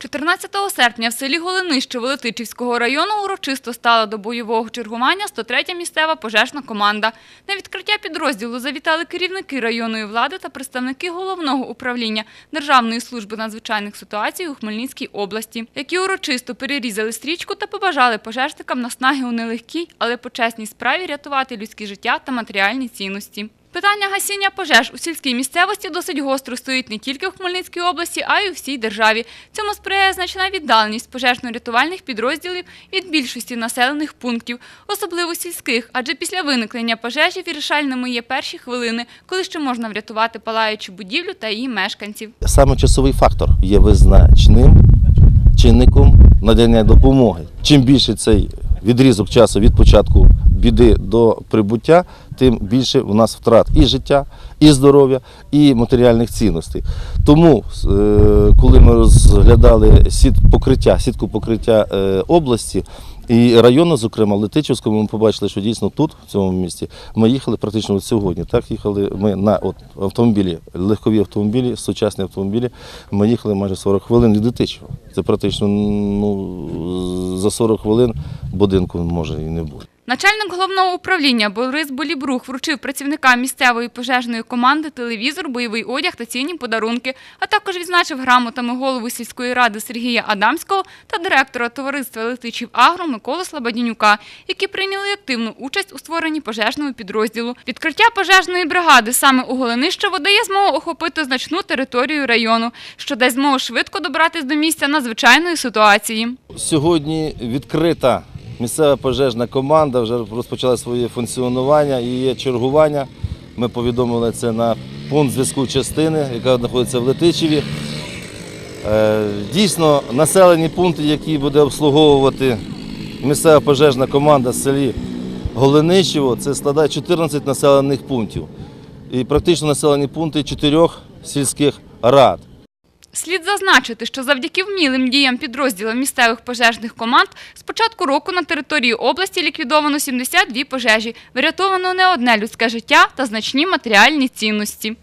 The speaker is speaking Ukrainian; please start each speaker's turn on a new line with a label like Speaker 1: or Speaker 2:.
Speaker 1: 14 серпня в селі Голенище Велетичівського району урочисто стала до бойового чергування 103-я місцева пожежна команда. На відкриття підрозділу завітали керівники районної влади та представники головного управління Державної служби надзвичайних ситуацій у Хмельницькій області, які урочисто перерізали стрічку та побажали пожежникам наснаги у нелегкій, але почесній справі рятувати людські життя та матеріальні цінності. Питання гасіння пожеж у сільській місцевості досить гостро стоїть не тільки в Хмельницькій області, а й у всій державі. Цьому сприяє значна віддаленість пожежно-рятувальних підрозділів від більшості населених пунктів, особливо сільських, адже після виникнення пожежі вирішальними є перші хвилини, коли ще можна врятувати палаючу будівлю та її мешканців.
Speaker 2: Саме часовий фактор є визначним чинником надання допомоги. Чим більше цей відрізок часу від початку біди до прибуття, тим більше у нас втрат і життя, і здоров'я, і матеріальних цінностей. Тому, е, коли ми розглядали сіт покриття, сітку покриття е, області і району, зокрема Летичівському, ми побачили, що дійсно тут, в цьому місті, ми їхали практично от сьогодні. Так їхали ми на от, автомобілі, легкові автомобілі, сучасні автомобілі. Ми їхали майже 40 хвилин від Летичева. Це практично ну, за 40 хвилин будинку може і не бути.
Speaker 1: Начальник головного управління Борис Болібрух вручив працівникам місцевої пожежної команди телевізор, бойовий одяг та цінні подарунки, а також відзначив грамотами голову сільської ради Сергія Адамського та директора товариства Летичів Агро Миколи Слободянюка, які прийняли активну участь у створенні пожежного підрозділу. Відкриття пожежної бригади саме у Голенищево дає змогу охопити значну територію району, що дасть змогу швидко добратись до місця надзвичайної ситуації.
Speaker 2: Сьогодні відкрита місцева пожежна команда, вже розпочала своє функціонування і є чергування. Ми повідомили це на пункт зв'язку частини, яка знаходиться в Летичеві. Е, Дійсно, населені пункти, які буде обслуговувати місцева пожежна команда в селі Голенищево, це складає 14 населених пунктів. І практично населені пункти чотирьох сільських рад.
Speaker 1: Слід зазначити, що завдяки вмілим діям підрозділів місцевих пожежних команд з початку року на території області ліквідовано 72 пожежі, врятовано не одне людське життя та значні матеріальні цінності.